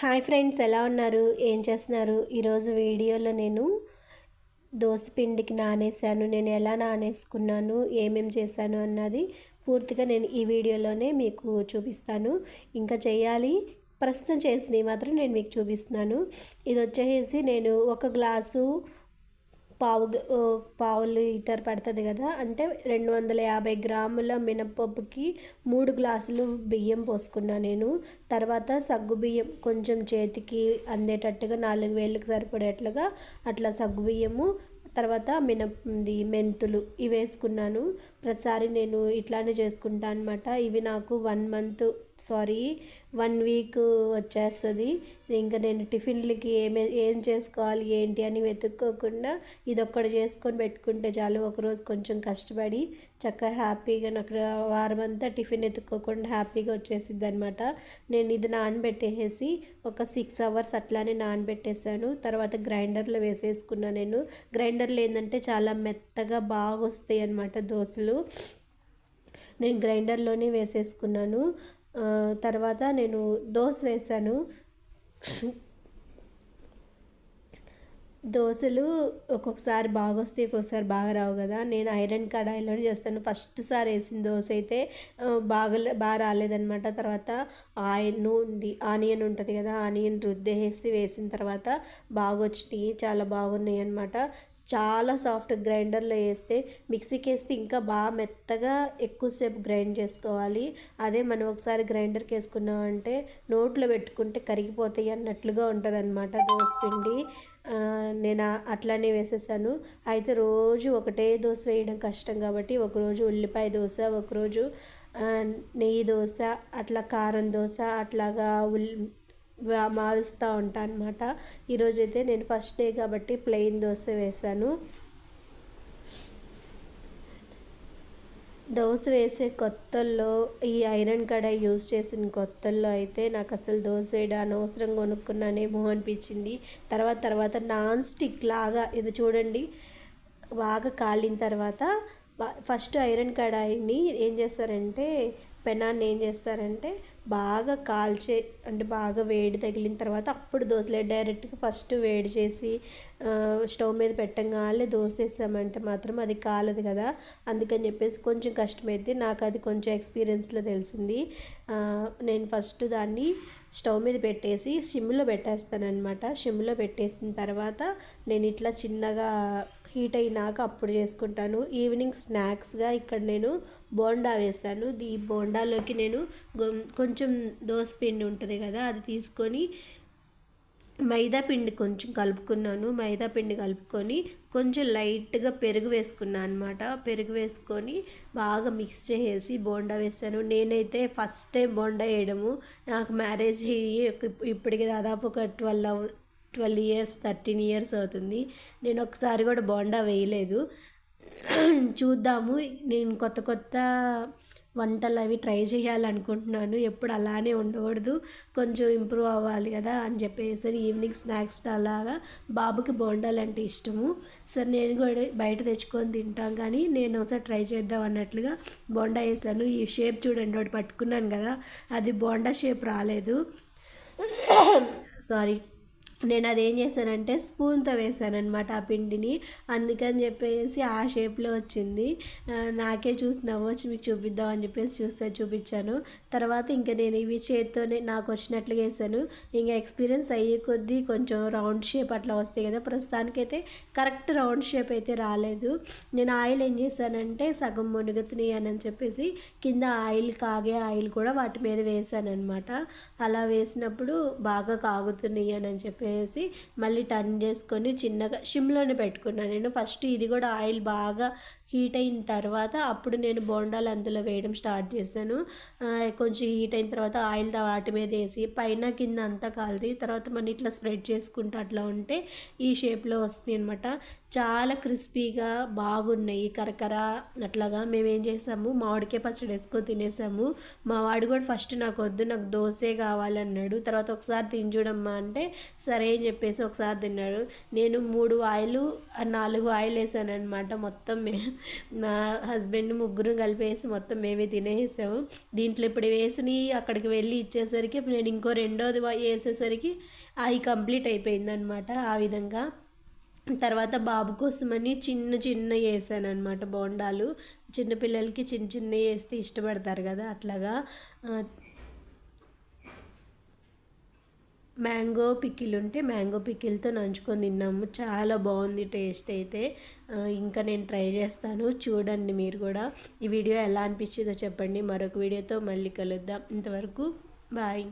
Hi friends ఎలా ఉన్నారు? ఏం చేస్తున్నారు? ఈరోజు వీడియోలో నేను దోశ పిండికి నానేసాను నేను ఎలా నానేసుకున్నాను? ఏమేం చేశాను అన్నది పూర్తిగా నేను ఈ వీడియోలోనే మీకు చూపిస్తాను. ఇంకా చేయాలి? ప్రస్తుతం చేసినవి మాత్రం నేను మీకు చూపిస్తున్నాను. ఇది వచ్చేసి నేను ఒక గ్లాసు పావు పావు లీటర్ పడుతుంది కదా. అంటే రెండు వందల యాభై గ్రాముల మినపప్పుకి మూడు గ్లాసులు బియ్యం పోసుకున్నా నేను. తర్వాత సగ్గు బియ్యం కొంచెం చేతికి అందేటట్టుగా నాలుగు వేలకు సరిపడేట్లుగా అట్లా సగ్గు బియ్యము తర్వాత మినప్ది మెంతులు ఇవి వేసుకున్నాను ప్రతిసారి నేను ఇట్లానే చేసుకుంటాను అనమాట ఇవి నాకు one month sorry one week వచ్చేస్తుంది. ఇంకా నేను టిఫిన్లకి ఏమే ఏం చేసుకోవాలి ఏంటి అని వెతుక్కోకుండా ఇది చేసుకొని పెట్టుకుంటే చాలు ఒకరోజు కొంచెం కష్టపడి చక్కగా హ్యాపీగా నాకు వారం అంతా టిఫిన్ ఎత్తుక్కోకుండా హ్యాపీగా వచ్చేసిద్ది అనమాట నేను ఇది నానబెట్టేసి ఒక సిక్స్ అవర్స్ అట్లానే నానబెట్టేసాను తర్వాత గ్రైండర్లో వేసేసుకున్నా నేను. గ్రైండర్లో ఏంటంటే చాలా మెత్తగా బాగా వస్తాయి అన్నమాట దోశలు. నేను గ్రైండర్లోనే వేసేసుకున్నాను. తర్వాత నేను దోశ వేసాను. దోశలు ఒక్కొక్కసారి బాగా వస్తాయి ఒక్కొక్కసారి బాగా రావు కదా. నేను ఐరన్ కడాయిలోనే చేస్తాను. ఫస్ట్ సారి వేసిన దోశ అయితే బాగా బాగా రాలేదనమాట తర్వాత ఆయిల్ ఉంది ఆనియన్ ఉంటుంది కదా ఆనియన్ రుద్దేసి వేసిన తర్వాత బాగా వచ్చినాయి చాలా బాగున్నాయి అనమాట చాలా సాఫ్ట్ గ్రైండర్లో వేస్తే మిక్సీకి వేస్తే ఇంకా బాగా మెత్తగా ఎక్కువసేపు గ్రైండ్ చేసుకోవాలి. అదే మనం ఒకసారి గ్రైండర్కి వేసుకున్నామంటే నోట్లో పెట్టుకుంటే కరిగిపోతాయి అన్నట్లుగా ఉంటుంది అనమాట దోశ పిండి. నేను అట్లానే వేసేసాను. అయితే రోజు ఒకటే దోశ వేయడం కష్టం కాబట్టి ఒకరోజు ఉల్లిపాయ దోశ ఒకరోజు నెయ్యి దోశ అట్లా కారం దోశ అట్లాగా ఉల్లి మారుస్తూ ఉంటాను అనమాట ఈరోజైతే నేను ఫస్ట్ డే కాబట్టి ప్లెయిన్ దోశ వేశాను దోశ వేసే కొత్తల్లో ఈ ఐరన్ కడాయి యూజ్ చేసిన కొత్తల్లో అయితే నాకు అసలు దోశ వేయడం అనవసరం కొనుక్కున్నానేమో అనిపించింది. తర్వాత తర్వాత నాన్ స్టిక్ లాగా ఇది చూడండి. బాగా కాలిన తర్వాత ఫస్ట్ ఐరన్ కడాయిని ఏం చేస్తారంటే పెనాన్ని ఏం చేస్తారంటే బాగా కాల్చే అంటే బాగా వేడి తగిలిన తర్వాత అప్పుడు దోశలే డైరెక్ట్గా ఫస్ట్ వేడి చేసి స్టవ్ మీద పెట్టంగానే దోసేసామంటే మాత్రం అది కాలదు కదా. అందుకని చెప్పేసి కొంచెం కష్టమైతే నాకు అది కొంచెం ఎక్స్పీరియన్స్లో తెలిసింది. నేను ఫస్ట్ దాన్ని స్టవ్ మీద పెట్టేసి సిమ్లో పెట్టేస్తానన్నమాట. సిమ్లో పెట్టేసిన తర్వాత నేను ఇట్లా చిన్నగా హీట్ అయినాక అప్పుడు చేసుకుంటాను. ఈవినింగ్ స్నాక్స్గా ఇక్కడ నేను బోండా వేసాను ఈ బోండాలోకి నేను కొంచెం దోస పిండి ఉంటుంది కదా అది తీసుకొని మైదా పిండి కొంచెం కలుపుకున్నాను. మైదా పిండి కలుపుకొని కొంచెం లైట్గా పెరుగు వేసుకున్నాను అనమాట పెరుగు వేసుకొని బాగా మిక్స్ చేసేసి బోండా వేసాను నేనైతే ఫస్ట్ టైం బోండా వేయడము. నాకు మ్యారేజ్ అయ్యి ఇప్పటికి దాదాపు ఒక twelve twelve years thirteen years అవుతుంది. నేను ఒకసారి కూడా బోండా వేయలేదు. చూద్దాము. నేను కొత్త కొత్త వంటలు అవి ట్రై చేయాలనుకుంటున్నాను. ఎప్పుడు అలానే ఉండకూడదు. కొంచెం ఇంప్రూవ్ అవ్వాలి కదా అని చెప్పేసి ఈవినింగ్ స్నాక్స్ అలాగా బాబుకి బోండాలు అంటే ఇష్టము. సరే నేను కూడా బయట తెచ్చుకొని తింటాం కానీ నేను ఒకసారి ట్రై చేద్దాం అన్నట్లుగా బోండా వేసాను. ఈ షేప్ చూడండి ఒకటి పట్టుకున్నాను కదా. అది బోండా షేప్ రాలేదు. సారీ. నేను అదేం చేశానంటే స్పూన్తో వేసానమాట ఆ పిండిని. అందుకని చెప్పేసి ఆ షేప్లో వచ్చింది. నాకే చూసి నవ్వచ్చు మీకు చూపిద్దాం అని చెప్పేసి చూస్తే చూపించాను. తర్వాత ఇంకా నేను ఇవి చేత్తోనే నాకు వచ్చినట్లుగా వేసాను. ఇంకా ఎక్స్పీరియన్స్ అయ్యే కొద్దీ కొంచెం రౌండ్ షేప్ అట్లా వస్తాయి కదా. ప్రస్తుతానికైతే కరెక్ట్ రౌండ్ షేప్ అయితే రాలేదు. నేను ఆయిల్ ఏం చేశానంటే సగం మునుగుతున్నాయి అని చెప్పేసి కింద ఆయిల్ కాగే ఆయిల్ కూడా వాటి మీద వేసాను అనమాట అలా వేసినప్పుడు బాగా కాగుతున్నాయి అని చెప్పేసి వేసి మళ్ళీ టర్న్ చేసుకొని చిన్నగా షిమ్లోనే పెట్టుకున్నాను నేను ఫస్ట్ ఇది కూడా ఆయిల్ బాగా హీట్ అయిన తర్వాత అప్పుడు నేను బోండాలు అందులో వేయడం స్టార్ట్ చేశాను. కొంచెం హీట్ అయిన తర్వాత ఆయిల్ వాటి మీద వేసి పైన కింద అంతా కాలిది. తర్వాత మనం ఇట్లా స్ప్రెడ్ చేసుకుంటూ అట్లా ఉంటే ఈ షేప్లో వస్తుంది అనమాట చాలా క్రిస్పీగా బాగున్నాయి. కరకర అట్లాగా మేము ఏం చేసాము మామిడికాయ పచ్చడి వేసుకొని తినేసాము. మా వాడు కూడా ఫస్ట్ నాకు వద్దు నాకు దోసే కావాలన్నాడు. తర్వాత ఒకసారి తిని చూడమ్మా అంటే సరే అని చెప్పేసి ఒకసారి తిన్నాడు. నేను మూడు ఆయిలు నాలుగు ఆయిల్ వేసాను అనమాట మొత్తం. మా నా హస్బెండ్ ముగ్గురు కలిపేసి మొత్తం మేమే తినేసాము దీంట్లో ఇప్పుడు వేసి అక్కడికి వెళ్ళి ఇచ్చేసరికి నేను ఇంకో రెండోది వేసేసరికి అవి కంప్లీట్ అయిపోయిందనమాట ఆ విధంగా. తర్వాత బాబు కోసమని చిన్న చిన్న వేసాను అనమాట బోండాలు. చిన్నపిల్లలకి చిన్న చిన్న వేస్తే ఇష్టపడతారు కదా అట్లాగా. మ్యాంగో పికిల్ ఉంటే మ్యాంగో పికిల్తో నంచుకొని తిన్నాము. చాలా బాగుంది టేస్ట్ అయితే. ఇంకా నేను ట్రై చేస్తాను. చూడండి మీరు కూడా. ఈ వీడియో ఎలా అనిపించిందో చెప్పండి. మరొక వీడియోతో మళ్ళీ కలుద్దాం. ఇంతవరకు బాయ్.